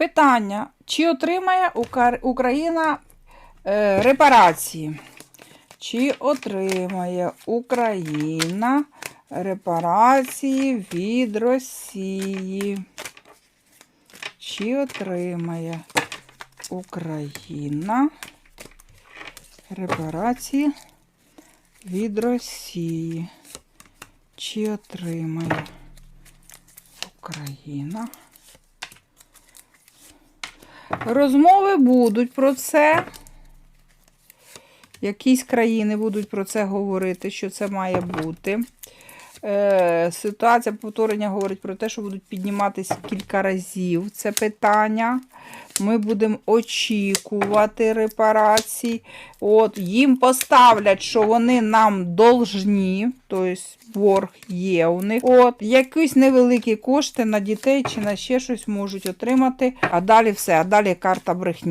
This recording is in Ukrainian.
Питання: чи отримає Україна е, репарації? Чи отримає Україна репарації від Росії? Чи отримає Україна репарації від Росії? Чи отримає Україна? Розмови будуть про це. Якісь країни будуть про це говорити, що це має бути. Е, ситуація повторення говорить про те, що будуть підніматися кілька разів це питання. Ми будемо очікувати репарацій. От, їм поставлять, що вони нам должні, тобто борг є у них. От, якісь невеликі кошти на дітей чи на ще щось можуть отримати. А далі все, а далі карта брехні.